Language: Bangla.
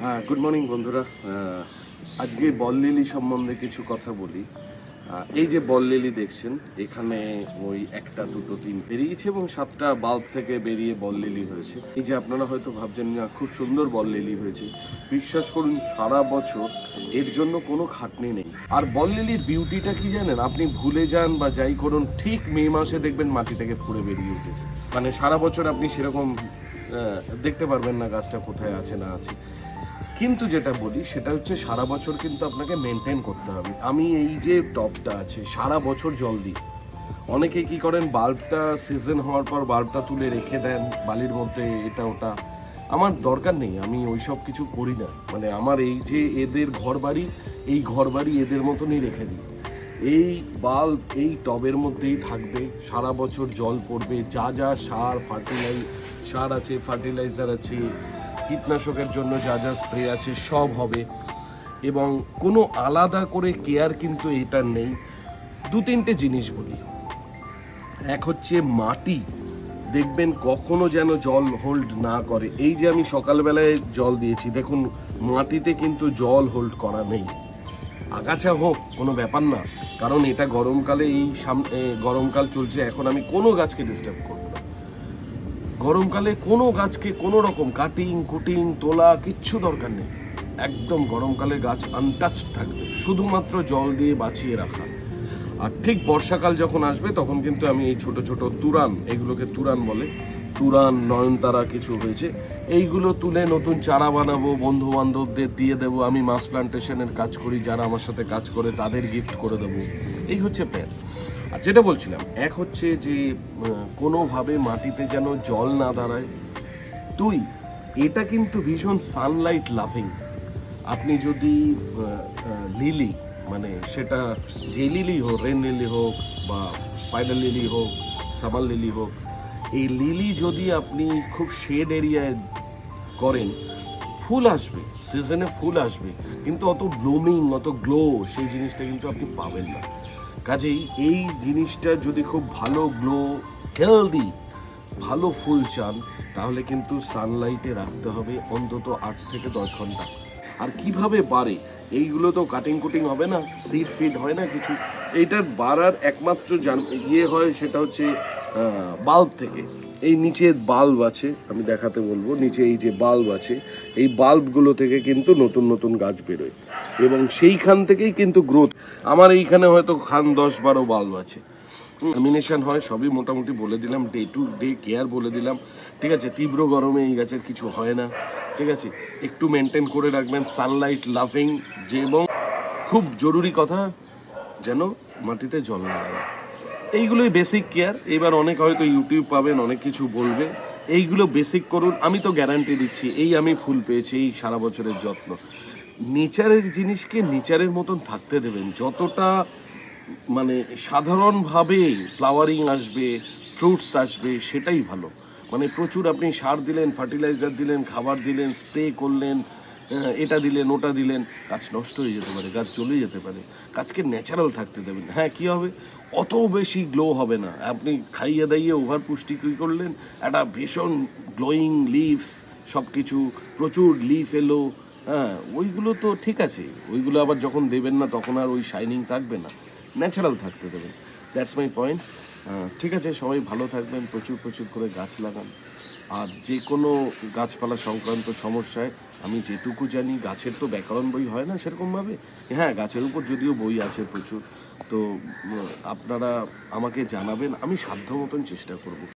হ্যাঁ গুড মর্নিং বন্ধুরা। আজকে বল লিলি সম্বন্ধে কিছু কথা বলি। এই যে বল লিলি দেখছেন, এখানে ওই একটা, দুটো, তিন বেরিয়েছে এবং সাতটা বাল্ব থেকে বেরিয়ে বল লিলি হয়েছে। এই যে আপনারা হয়তো ভাবছেন, না, খুব সুন্দর বল লিলি হয়েছে। বিশ্বাস করুন, সারা বছর এর জন্য কোনো খাটনি নেই। আর বল লিলির বিউটিটা কি জানেন? আপনি ভুলে যান বা যাই করুন, ঠিক মে মাসে দেখবেন মাটি থেকে ফুলে বেরিয়ে উঠেছে। মানে সারা বছর আপনি সেরকম দেখতে পারবেন না গাছটা কোথায় আছে, না আছে। কিন্তু যেটা বলি, সেটা হচ্ছে সারা বছর কিন্তু আপনাকে মেনটেন করতে হবে। আমি এই যে টপটা আছে, সারা বছর জল দিই। অনেকে কি করেন বাল্বটা সিজন হওয়ার পর বাল্বটা তুলে রেখে দেন, বালির মধ্যে এটা, ওটা। আমার দরকার নেই, আমি ওই সব কিছু করি না। মানে আমার এই যে এদের ঘর বাড়ি এই ঘর বাড়ি এদের মতনই রেখে দিই। এই বাল্ব এই টবের মধ্যেই থাকবে, সারা বছর জল পড়বে, যা যা সার ফার্টিলাই সার আছে ফার্টিলাইজার আছে কীটনাশকের জন্য যা যা স্প্রে আছে সব হবে। এবং কোনো আলাদা করে কেয়ার কিন্তু এটা নেই। দু তিনটে জিনিস বলি। এক হচ্ছে মাটি। দেখবেন কখনো যেন জল হোল্ড না করে। এই যে আমি সকালবেলায় জল দিয়েছি দেখুন মাটিতে কিন্তু জল হোল্ড করা নেই। আগাছা হোক কোনো ব্যাপার না। কারণ এটা গরমকালে এই সাম- এ, গরমকাল চলছে এখন আমি কোনো গাছকে ডিস্টার্ব করব গরমকালে কোনো গাছকে কোনো রকম কাটিং, কুটিং, তোলা কিচ্ছু দরকার নেই। একদম গরমকালে গাছ আনটাচ থাকবে, শুধুমাত্র জল দিয়ে বাঁচিয়ে রাখা। আর ঠিক বর্ষাকাল যখন আসবে, তখন কিন্তু আমি এই ছোট ছোট তুরান, এগুলোকে তুরান বলে, তুরান, নয়নতারা কিছু হয়েছে, এইগুলো তুলে নতুন চারা বানাবো বন্ধু বান্ধবদের দিয়ে দেবো, আমি মাস প্লান্টেশনের কাজ করি, যারা আমার সাথে কাজ করে তাদের গিফট করে দেবো। এই হচ্ছে প্ল্যান আর যেটা বলছিলাম, এক হচ্ছে যে কোনোভাবে মাটিতে যেন জল না দাঁড়ায়। দুই, এটা কিন্তু ভীষণ সানলাইট লাভিং আপনি যদি লিলি মানে সেটা যে লিলি হোক রেন লিলি হোক বা স্পাইডার লিলি হোক সামার লিলি হোক, এই লিলি যদি আপনি খুব শেড এরিয়ায় করেন, ফুল আসবে সিজনে ফুল আসবে, কিন্তু অত ব্লুমিং অত গ্লো সেই জিনিসটা কিন্তু আপনি পাবেন না। কাজেই এই জিনিসটা যদি খুব ভালো গ্লো হেলদি ভালো ফুল চান, তাহলে কিন্তু সানলাইটে রাখতে হবে অন্তত আট থেকে দশ ঘণ্টা। আর কীভাবে বাড়ে? এইগুলো তো কাটিং কুটিং হবে না সিড ফিড হয় না কিছু। এইটার বাড়ার একমাত্র ইয়ে হয় সেটা হচ্ছে বাল্ব থেকে। এই নিচে বাল্ব আছে, আমি দেখাতে বলব, নিচে এই যে বাল্ব আছে, এই বাল্বগুলো থেকে কিন্তু নতুন নতুন গাছ বেরোয়। এবং সেইখান থেকেই কিন্তু গ্রোথ আমার এইখানে হয়তো খান দশ বারো বাল্ব আছে। মিনেশন হয়, সবই মোটামুটি বলে দিলাম ডে টু ডে কেয়ার বলে দিলাম। ঠিক আছে, তীব্র গরমে এই গাছের কিছু হয় না। ঠিক আছে, একটু মেনটেন করে রাখবেন সানলাইট লাভিং যে এবং খুব জরুরি কথা, যেন মাটিতে জল না লাগে। এইগুলোই বেসিক কেয়ার এবার অনেক হয়তো ইউটিউব পাবেন, অনেক কিছু বলবে। এইগুলো বেসিক করুন, আমি তো গ্যারান্টি দিচ্ছি, এই আমি ফুল পেয়েছি, এই সারা বছরের যত্ন। নেচারের জিনিসকে নেচারের মতন থাকতে দেবেন, যতটা মানে সাধারণভাবে ফ্লাওয়ারিং আসবে ফ্রুটস আসবে, সেটাই ভালো। মানে প্রচুর আপনি সার দিলেন ফার্টিলাইজার দিলেন, খাবার দিলেন স্প্রে করলেন এটা দিলেন, ওটা দিলেন, গাছ নষ্ট হয়ে যেতে পারে, গাছ চলে যেতে পারে। গাছকে ন্যাচারাল থাকতে দেবেন। হ্যাঁ কি হবে? অত বেশি গ্লো হবে না। আপনি খাইয়ে দাইয়ে ওভার পুষ্টি কি করলেন, একটা ভীষণ গ্লোয়িং লিভস সব কিছু প্রচুর লিফ এলো হ্যাঁ ওইগুলো তো ঠিক আছে। ওইগুলো আবার যখন দেবেন না, তখন আর ওই শাইনিং থাকবে না। ন্যাচারাল থাকতে দেবেন। দ্যাটস মাই পয়েন্ট ঠিক আছে, সবাই ভালো থাকবেন, প্রচুর প্রচুর করে গাছ লাগান। আর যে কোনো গাছপালা সংক্রান্ত সমস্যায় আমি যেটুকু জানি, গাছের তো ব্যাকরণ বই হয় না সেরকমভাবে? হ্যাঁ গাছের উপর যদিও বই আছে প্রচুর। তো আপনারা আমাকে জানাবেন, আমি সাধ্য মতন চেষ্টা করব।